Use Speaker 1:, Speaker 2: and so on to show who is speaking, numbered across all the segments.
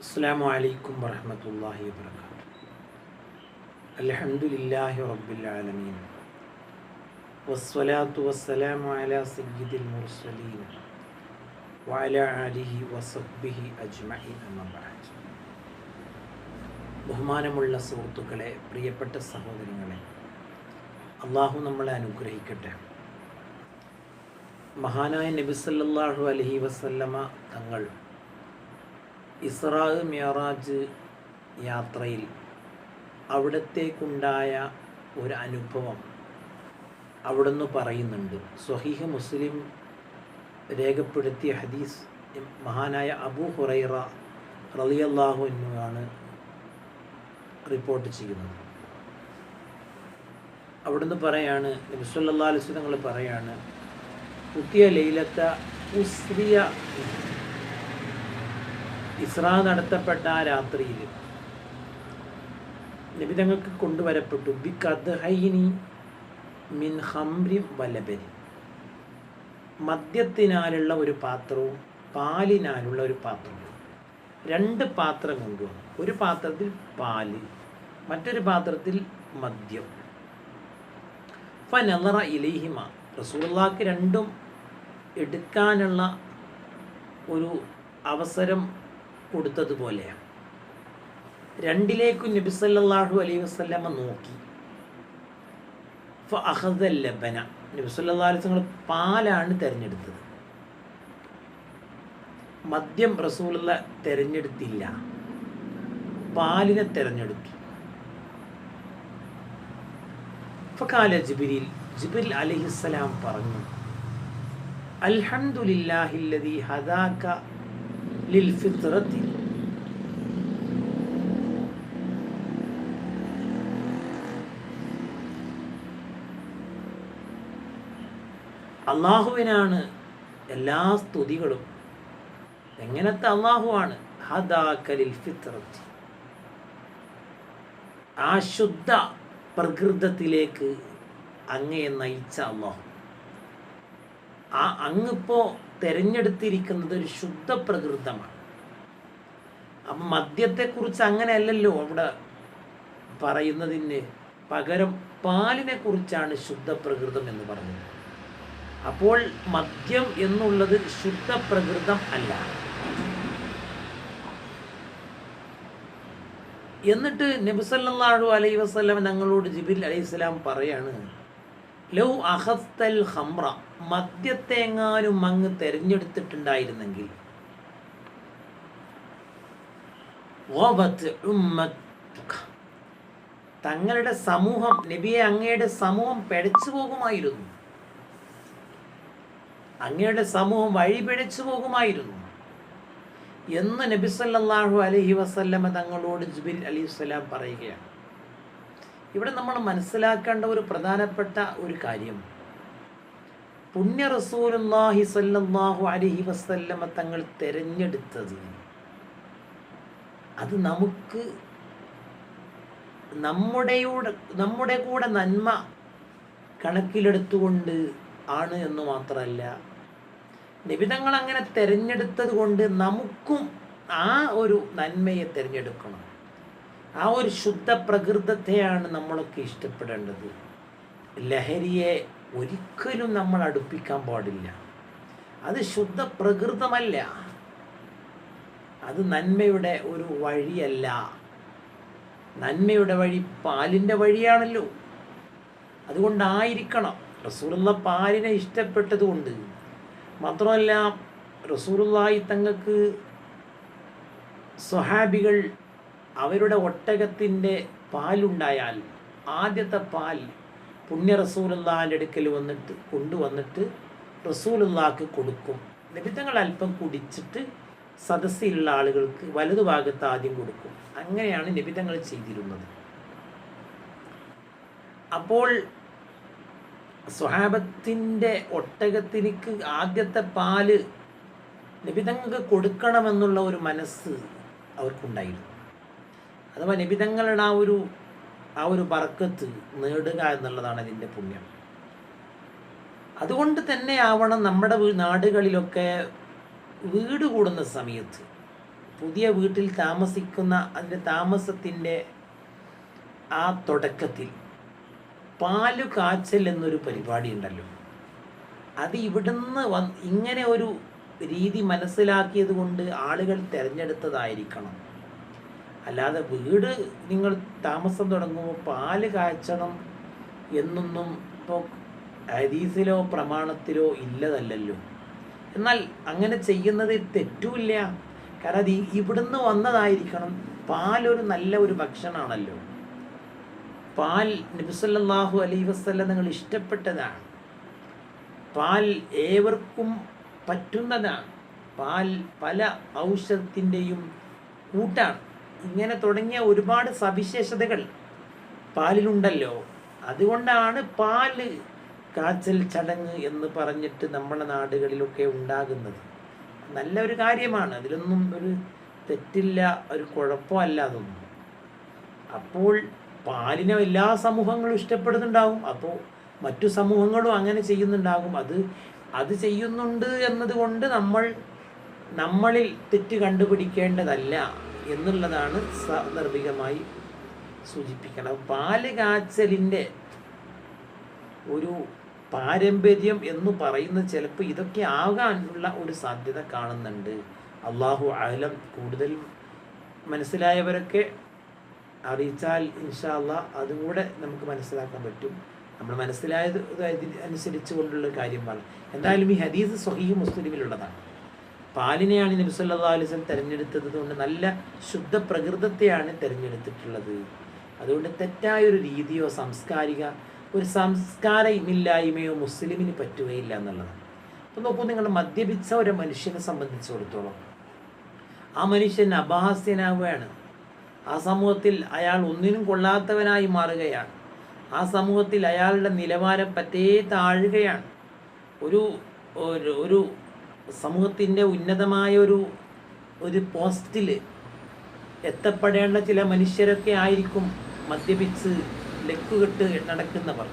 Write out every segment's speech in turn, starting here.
Speaker 1: السلام عليكم ورحمة الله وبركاته الحمد لله رب العالمين والصلاة والسلام على سيد المرسلين وعلى آله وصحبه أجمعين أما بعد ബഹുമാനമുള്ള സുഹൃത്തുക്കളെ പ്രിയപ്പെട്ട സഹോദരങ്ങളെ അള്ളാഹു നമ്മളെ അനുഗ്രഹിക്കട്ടെ മഹാനായ നബി സല്ലല്ലാഹു അലൈഹി വസല്ലമ തങ്ങൾ ഇസ്രാ മിയറാജ് യാത്രയിൽ അവിടത്തേക്കുണ്ടായ ഒരു അനുഭവം അവിടുന്ന് പറയുന്നുണ്ട്. സ്വഹീഹ് മുസ്ലിം രേഖപ്പെടുത്തിയ ഹദീസ് മഹാനായ അബു ഹുറൈറ റളിയല്ലാഹു എന്നുമാണ് റിപ്പോർട്ട് ചെയ്യുന്നത്. അവിടുന്ന് പറയാണ് നബിസ്വല്ലാ അലിസ് തങ്ങൾ പറയാണ് പുതിയ ലൈലത്ത ഉസ്രിയ ഇസ്രാ നടത്തപ്പെട്ട ആ രാത്രിയിൽ നിബിതങ്ങൾക്ക് കൊണ്ടുവരപ്പെട്ടു. ബി കദ്ഹൈനി മിൻ ഹംരി വലബരി മദ്യത്തിനാലുള്ള ഒരു പാത്രവും പാലിനാലുള്ള ഒരു പാത്രവും. രണ്ട് പാത്രം കൊണ്ടുവന്നു. ഒരു പാത്രത്തിൽ പാൽ മറ്റൊരു പാത്രത്തിൽ മദ്യം. ഫനറ ഇലഹിമ. റസൂള്ളാക്ക് രണ്ടും എടുക്കാനുള്ള ഒരു അവസരം കൊടുത്തതുപോലെയാണ്. രണ്ടിലേക്കും നബി സല്ലല്ലാഹു അലൈഹി വസല്ലമ നോക്കി. ലബന. നബി സല്ലല്ലാഹു അലൈഹി വസല്ലം പാലാണ് തിരഞ്ഞെടുത്തത്. മദ്യം റസൂലുള്ള തിരഞ്ഞെടുത്തില്ല. പാലിനെ തിരഞ്ഞെടുത്തു. ഫകാല ജിബിരിൽ. ജിബിൽ അലൈഹിസ്സലാം പറഞ്ഞു അൽഹംദുലില്ലാഹില്ലദി ഹദാക ലിൽ അള്ളാഹുവിനാണ് എല്ലാ സ്തുതികളും. എങ്ങനത്തെ അള്ളാഹുവാണ്? ഹദാക്കലിൽ ഫിത്രത്തി ആ ശുദ്ധ പ്രകൃതത്തിലേക്ക് അങ്ങയെ നയിച്ച അള്ളാഹു. ആ അങ്ങിപ്പോ തിരഞ്ഞെടുത്തിരിക്കുന്നത് ഒരു ശുദ്ധ പ്രകൃതമാണ്. അപ്പം മദ്യത്തെക്കുറിച്ച് അങ്ങനെയല്ലല്ലോ അവിടെ പറയുന്നതിന് പകരം പാലിനെ കുറിച്ചാണ് ശുദ്ധ പ്രകൃതം എന്ന് പറഞ്ഞത്. അപ്പോൾ മദ്യം എന്നുള്ളത് ശുദ്ധ പ്രകൃതം അല്ല. എന്നിട്ട് നബിസല്ലാഹു അലൈ വസ്ലാം ഞങ്ങളോട് ജിബിൽ അലൈഹി സ്വലാം പറയാണ് ലൗ അഹസ്തൽ ഹംറ മദ്യത്തെങ്ങാനും അങ്ങ് തിരഞ്ഞെടുത്തിട്ടുണ്ടായിരുന്നെങ്കിൽ. തങ്ങളുടെ സമൂഹം നബിയെ അങ്ങയുടെ സമൂഹം പിഴച്ചു പോകുമായിരുന്നു. അങ്ങയുടെ സമൂഹം വഴി പിഴച്ചു പോകുമായിരുന്നു. എന്ന് നബി സല്ലാഹു അലഹി വസല്ലമ തങ്ങളോട് ജുബിൽ അലി വസ്സലാം പറയുകയാണ്. ഇവിടെ നമ്മൾ മനസ്സിലാക്കേണ്ട ഒരു പ്രധാനപ്പെട്ട ഒരു കാര്യം. പുണ്യ റസൂലുല്ലാഹി സല്ലല്ലാഹു അലൈഹി വസല്ലമ തങ്ങൾ തിരഞ്ഞെടുത്തത്. അത് നമുക്ക് നമ്മുടെയൂടെ നമ്മുടെ കൂടെ നന്മ കണക്കിലെടുത്തുകൊണ്ട് ആണ് എന്ന് മാത്രമല്ല നിബിതങ്ങൾ അങ്ങനെ തിരഞ്ഞെടുത്തത് കൊണ്ട് നമുക്കും ആ ഒരു നന്മയെ തിരഞ്ഞെടുക്കണം. ആ ഒരു ശുദ്ധ പ്രകൃതത്തെയാണ് നമ്മളൊക്കെ ഇഷ്ടപ്പെടേണ്ടത്. ലഹരിയെ ഒരിക്കലും നമ്മൾ അടുപ്പിക്കാൻ പാടില്ല. അത് ശുദ്ധ പ്രകൃതമല്ല അത് നന്മയുടെ ഒരു വഴിയല്ല. നന്മയുടെ വഴി പാലിന്റെ വഴിയാണല്ലോ. അതുകൊണ്ടായിരിക്കണം റസൂറുള്ള പാലിനെ ഇഷ്ടപ്പെട്ടതുകൊണ്ട്. മാത്രമല്ല റസൂറുള്ളായി തങ്ങൾക്ക് സ്വഹാബികൾ അവരുടെ ഒട്ടകത്തിന്റെ പാലുണ്ടായാൽ ആദ്യത്തെ പാൽ പുണ്യ റസൂലുള്ളാന്റെ അടുക്കൽ വന്നിട്ട് കൊണ്ടുവന്നിട്ട് റസൂലുള്ളാക്ക് കൊടുക്കും. നിബിധങ്ങൾ അല്പം കുടിച്ചിട്ട് സദസ്സിലുള്ള ആളുകൾക്ക് വലതുഭാഗത്ത് ആദ്യം കൊടുക്കും. അങ്ങനെയാണ് നിബിധങ്ങൾ ചെയ്തിരുന്നത്. അപ്പോൾ സ്വഹാബത്തിന്റെ ഒട്ടകത്തിനിക്ക് ആദ്യത്തെ പാൽ നിബിതങ്ങൾക്ക് കൊടുക്കണമെന്നുള്ള ഒരു മനസ്സ് അവർക്കുണ്ടായിരുന്നു. അഥവാ നിബിതങ്ങളുടെ ആ ഒരു ആ ഒരു ബർക്കത്ത് നേടുക എന്നുള്ളതാണ് അതിന്റെ പുണ്യം. അതുകൊണ്ട് തന്നെ ആവണം നമ്മുടെ നാടുകളിലൊക്കെ വീട് കൂടുന്ന സമയത്ത് പുതിയ വീട്ടിൽ താമസിക്കുന്ന അതിന്റെ താമസത്തിന്റെ ആ തുടക്കത്തിൽ പാൽ കാച്ചൽ എന്നൊരു പരിപാടി ഉണ്ടല്ലോ. അത് ഇവിടുന്ന് വന്ന് ഇങ്ങനെ ഒരു രീതി മനസ്സിലാക്കിയത് കൊണ്ട് ആളുകൾ തിരഞ്ഞെടുത്തതായിരിക്കണം. അല്ലാതെ വീട് നിങ്ങൾ താമസം തുടങ്ങുമ്പോൾ പാൽ കാച്ചണം എന്നൊന്നും ഇപ്പോൾ ഹദീസിലോ പ്രമാണത്തിലോ ഇല്ലതല്ലല്ലോ. എന്നാൽ അങ്ങനെ ചെയ്യുന്നത് തെറ്റുമില്ല. കാരണം അത് ഇവിടുന്ന് വന്നതായിരിക്കണം. പാലൊരു നല്ല ഒരു ഭക്ഷണമാണല്ലോ പാൽ നബിസല്ലാഹു അലൈ വസ്ല്ല നിങ്ങൾ ഇഷ്ടപ്പെട്ടതാണ്. പാൽ ഏവർക്കും പറ്റുന്നതാണ്. പാൽ പല ഔഷധത്തിന്റെയും കൂട്ടാണ്. ഇങ്ങനെ തുടങ്ങിയ ഒരുപാട് സവിശേഷതകൾ പാലിലുണ്ടല്ലോ. അതുകൊണ്ടാണ് പാൽ കാച്ചൽ ചടങ്ങ് എന്ന് പറഞ്ഞിട്ട് നമ്മുടെ നാടുകളിലൊക്കെ ഉണ്ടാകുന്നത്. നല്ല ഒരു കാര്യമാണ്. അതിലൊന്നും ഒരു തെറ്റില്ല ഒരു കുഴപ്പമല്ല അതൊന്നും. അപ്പോൾ പാലിനെ എല്ലാ സമൂഹങ്ങളും ഇഷ്ടപ്പെടുന്നുണ്ടാവും അപ്പോൾ മറ്റു സമൂഹങ്ങളും അങ്ങനെ ചെയ്യുന്നുണ്ടാകും. അത് അത് ചെയ്യുന്നുണ്ട് എന്നതുകൊണ്ട് നമ്മൾ നമ്മളിൽ തെറ്റ് കണ്ടുപിടിക്കേണ്ടതല്ല. എന്നുള്ളതാണ് സാന്ദർഭികമായി സൂചിപ്പിക്കണം. ബാലകാച്ചലിന്റെ ഒരു പാരമ്പര്യം എന്ന് പറയുന്ന ചിലപ്പോൾ ഇതൊക്കെ ആകാനുള്ള ഒരു സാധ്യത കാണുന്നുണ്ട്. അള്ളാഹു ആലം കൂടുതൽ മനസ്സിലായവരൊക്കെ അറിയിച്ചാൽ ഇൻഷാല്ല അതും കൂടെ നമുക്ക് മനസ്സിലാക്കാൻ പറ്റും. നമ്മൾ മനസ്സിലായത് അനുസരിച്ച് കൊണ്ടുള്ള കാര്യമാണ്. എന്തായാലും ഈ ഹദീസ് സ്വഹീ മുസ്ലിമിലുള്ളതാണ്. പാലിനെയാണ് നബി സല്ലല്ലാഹു അലൈഹി വസല്ലം തിരഞ്ഞെടുത്തത് കൊണ്ട് നല്ല ശുദ്ധ പ്രകൃതത്തെയാണ് തിരഞ്ഞെടുത്തിട്ടുള്ളത്. അതുകൊണ്ട് തെറ്റായൊരു രീതിയോ സാംസ്കാരിക ഒരു സംസ്കാരമില്ലായ്മയോ മുസ്ലിമിന് പറ്റുകയില്ല എന്നുള്ളതാണ്. അപ്പോൾ നോക്കൂ നിങ്ങൾ മദ്യപിച്ച ഒരു മനുഷ്യനെ സംബന്ധിച്ചിടത്തോളം ആ മനുഷ്യൻ അപഹാസ്യനാവുകയാണ്. ആ സമൂഹത്തിൽ അയാൾ ഒന്നിനും കൊള്ളാത്തവനായി മാറുകയാണ്. ആ സമൂഹത്തിൽ അയാളുടെ നിലവാരം പറ്റേ താഴുകയാണ്. ഒരു ഒരു സമൂഹത്തിന്റെ ഉന്നതമായ ഒരു ഒരു പോസ്റ്റിൽ എത്തപ്പെടേണ്ട ചില മനുഷ്യരൊക്കെ ആയിരിക്കും മദ്യപിച്ച് ലക്കുകെട്ട് നടക്കുന്നവർ.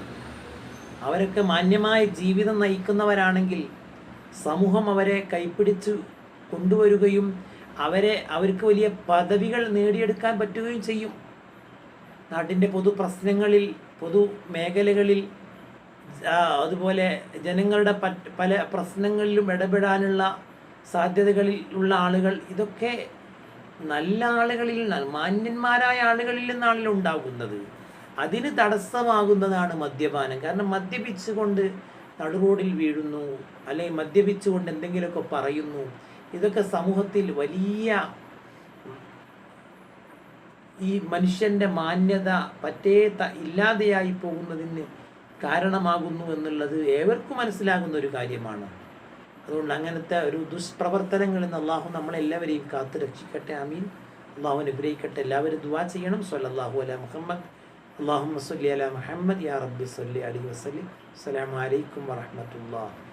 Speaker 1: അവരൊക്കെ മാന്യമായ ജീവിതം നയിക്കുന്നവരാണെങ്കിൽ സമൂഹം അവരെ കൈപ്പിടിച്ച് കൊണ്ടുവരികയും അവരെ അവർക്ക് വലിയ പദവികൾ നേടിയെടുക്കാൻ പറ്റുകയും ചെയ്യും. നാട്ടിന്റെ പൊതു പ്രശ്നങ്ങളിൽ പൊതു മേഖലകളിൽ അതുപോലെ ജനങ്ങളുടെ പല പ്രശ്നങ്ങളിലും ഇടപെടാനുള്ള സാധ്യതകളിൽ ഉള്ള ആളുകൾ ഇതൊക്കെ നല്ല ആളുകളിൽ നിന്നാണ് മാന്യന്മാരായ ആളുകളിൽ നിന്നാണല്ലോ ഉണ്ടാകുന്നത്. അതിന് തടസ്സമാകുന്നതാണ് മദ്യപാനം. കാരണം മദ്യപിച്ചുകൊണ്ട് നടുറോഡിൽ വീഴുന്നു അല്ലെങ്കിൽ മദ്യപിച്ചുകൊണ്ട് എന്തെങ്കിലുമൊക്കെ പറയുന്നു ഇതൊക്കെ സമൂഹത്തിൽ വലിയ ഈ മനുഷ്യന്റെ മാന്യത പറ്റേ ഇല്ലാതെയായി പോകുന്നതിന് കാരണമാകുന്നു എന്നുള്ളത് ഏവർക്കും മനസ്സിലാകുന്ന ഒരു കാര്യമാണ്. അതുകൊണ്ട് അങ്ങനത്തെ ഒരു ദുഷ്പ്രവർത്തനങ്ങളിൽ നിന്ന് അള്ളാഹു നമ്മളെല്ലാവരെയും കാത്തു രക്ഷിക്കട്ടെ അമീൻ അള്ളാഹു അനുഗ്രഹിക്കട്ടെ. എല്ലാവരും ദുവാ ചെയ്യണം. സ്വല്ലല്ലാഹു അല മുഹമ്മദ്. അള്ളാഹു മസ്ലി അല മുഹമ്മദ്. യാ റബ്ബി സല്ലി അലി വസ്ലി അസ്സലാമലൈക്കും അലൈക്കും വറഹ്മത്തുള്ളാഹി.